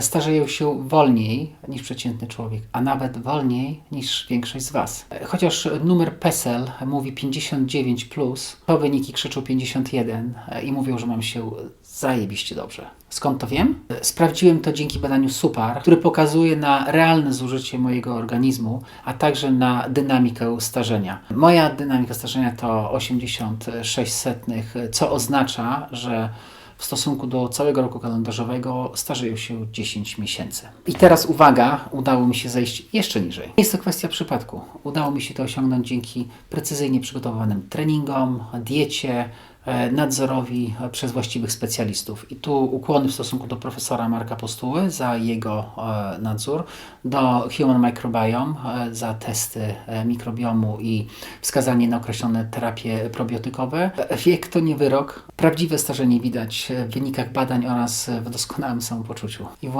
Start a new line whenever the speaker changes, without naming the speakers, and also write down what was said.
starzeją się wolniej niż przeciętny człowiek, a nawet wolniej niż większość z Was. Chociaż numer PESEL mówi 59, plus, to wyniki krzyczą 51 i mówią, że mam się zajebiście dobrze. Skąd to wiem? Sprawdziłem to dzięki badaniu SUPAR, który pokazuje na realne zużycie mojego organizmu, a także na dynamikę starzenia. Moja dynamika starzenia to 86 setnych, co oznacza, że w stosunku do całego roku kalendarzowego starzeją się 10 miesięcy. I teraz uwaga, udało mi się zejść jeszcze niżej. Nie jest to kwestia przypadku. Udało mi się to osiągnąć dzięki precyzyjnie przygotowanym treningom, diecie, nadzorowi e, przez właściwych specjalistów. I tu ukłony w stosunku do profesora Marka Postuły za jego e, nadzór, do Human Microbiome e, za testy e, mikrobiomu i wskazanie na określone terapie probiotykowe. E, Wiek to nie wyrok. Prawdziwe starzenie widać w wynikach badań oraz w doskonałym samopoczuciu.